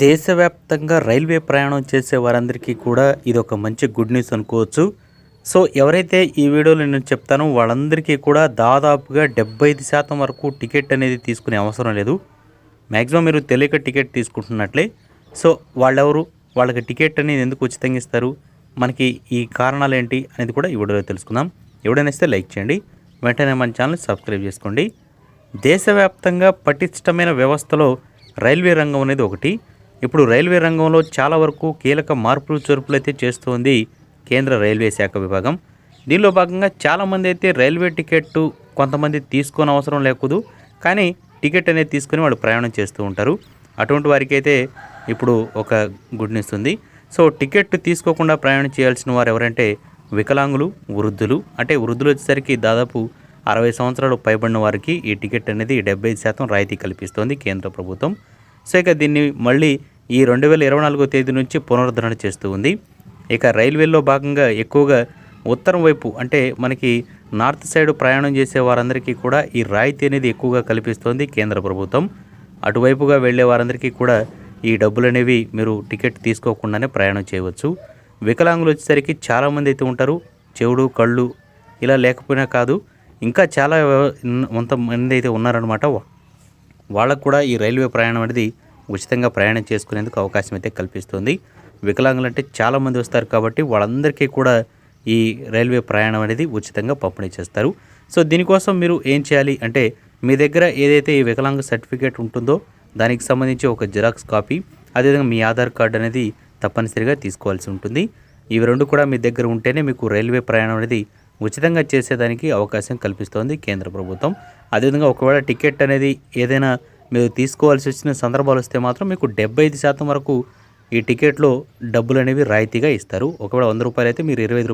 దేశవ్యాప్తంగా రైల్వే ప్రయాణం చేసే వారందరికీ కూడా ఇది ఒక మంచి గుడ్ న్యూస్ అనుకోవచ్చు. సో ఎవరైతే ఈ వీడియోలో నేను చెప్తానో వాళ్ళందరికీ కూడా దాదాపుగా డెబ్బై ఐదు శాతం వరకు టికెట్ అనేది తీసుకునే అవసరం లేదు. మ్యాక్సిమం మీరు తెలియక టికెట్ తీసుకుంటున్నట్లే. సో వాళ్ళెవరు? వాళ్ళకి టికెట్ అనేది ఎందుకు ఉచితంగా ఇస్తారు? మనకి ఈ కారణాలు ఏంటి అనేది కూడా ఈ వీడియోలో తెలుసుకుందాం. ఎవడైనా ఇస్తే లైక్ చేయండి. వెంటనే మన ఛానల్ సబ్స్క్రైబ్ చేసుకోండి. దేశవ్యాప్తంగా పటిష్టమైన వ్యవస్థలో రైల్వే రంగం అనేది ఒకటి. ఇప్పుడు రైల్వే రంగంలో చాలా వరకు కీలక మార్పులు చేర్పులు అయితే చేస్తోంది కేంద్ర రైల్వే శాఖ విభాగం. దీనిలో భాగంగా చాలామంది అయితే రైల్వే టికెట్ కొంతమంది తీసుకొని అవసరం లేకూడదు. కానీ టికెట్ అనేది తీసుకొని వాళ్ళు ప్రయాణం చేస్తూ ఉంటారు. అటువంటి వారికి అయితే ఇప్పుడు ఒక గుడ్ న్యూస్ ఉంది. సో టికెట్ తీసుకోకుండా ప్రయాణం చేయాల్సిన వారు ఎవరంటే వికలాంగులు వృద్ధులు. అంటే వృద్ధులు వచ్చేసరికి దాదాపు అరవై సంవత్సరాలు పైబడిన వారికి ఈ టికెట్ అనేది డెబ్బై శాతం రాయితీ కల్పిస్తోంది కేంద్ర ప్రభుత్వం. సో ఇక దీన్ని మళ్ళీ ఈ రెండు వేల ఇరవై నాలుగో తేదీ నుంచి పునరుద్ధరణ చేస్తూ ఉంది. ఇక రైల్వేలో భాగంగా ఎక్కువగా ఉత్తరం వైపు అంటే మనకి నార్త్ సైడ్ ప్రయాణం చేసే వారందరికీ కూడా ఈ రాయితీ అనేది ఎక్కువగా కల్పిస్తోంది కేంద్ర ప్రభుత్వం. అటువైపుగా వెళ్ళే వారందరికీ కూడా ఈ డబ్బులు అనేవి మీరు టికెట్ తీసుకోకుండానే ప్రయాణం చేయవచ్చు. వికలాంగులు వచ్చేసరికి చాలామంది అయితే ఉంటారు. చెవుడు కళ్ళు ఇలా లేకపోయినా కాదు ఇంకా చాలా కొంతమంది అయితే ఉన్నారనమాట వాళ్ళకు కూడా ఈ రైల్వే ప్రయాణం అనేది ఉచితంగా ప్రయాణం చేసుకునేందుకు అవకాశం అయితే కల్పిస్తుంది. వికలాంగులు అంటే చాలామంది వస్తారు కాబట్టి వాళ్ళందరికీ కూడా ఈ రైల్వే ప్రయాణం అనేది ఉచితంగా పంపిణీ చేస్తారు. సో దీనికోసం మీరు ఏం చేయాలి అంటే మీ దగ్గర ఏదైతే ఈ వికలాంగ సర్టిఫికేట్ ఉంటుందో దానికి సంబంధించి ఒక జిరాక్స్ కాపీ అదేవిధంగా మీ ఆధార్ కార్డు అనేది తప్పనిసరిగా తీసుకోవాల్సి ఉంటుంది. ఇవి రెండు కూడా మీ దగ్గర ఉంటేనే మీకు రైల్వే ప్రయాణం అనేది ఉచితంగా చేసేదానికి అవకాశం కల్పిస్తోంది కేంద్ర ప్రభుత్వం. అదేవిధంగా ఒకవేళ టికెట్ అనేది ఏదైనా మీరు తీసుకోవాల్సి వచ్చిన సందర్భాలు వస్తే మాత్రం మీకు డెబ్బై ఐదు శాతం వరకు ఈ టికెట్లో డబ్బులు అనేవి రాయితీగా ఇస్తారు. ఒకవేళ వంద రూపాయలు అయితే మీరు ఇరవై ఐదు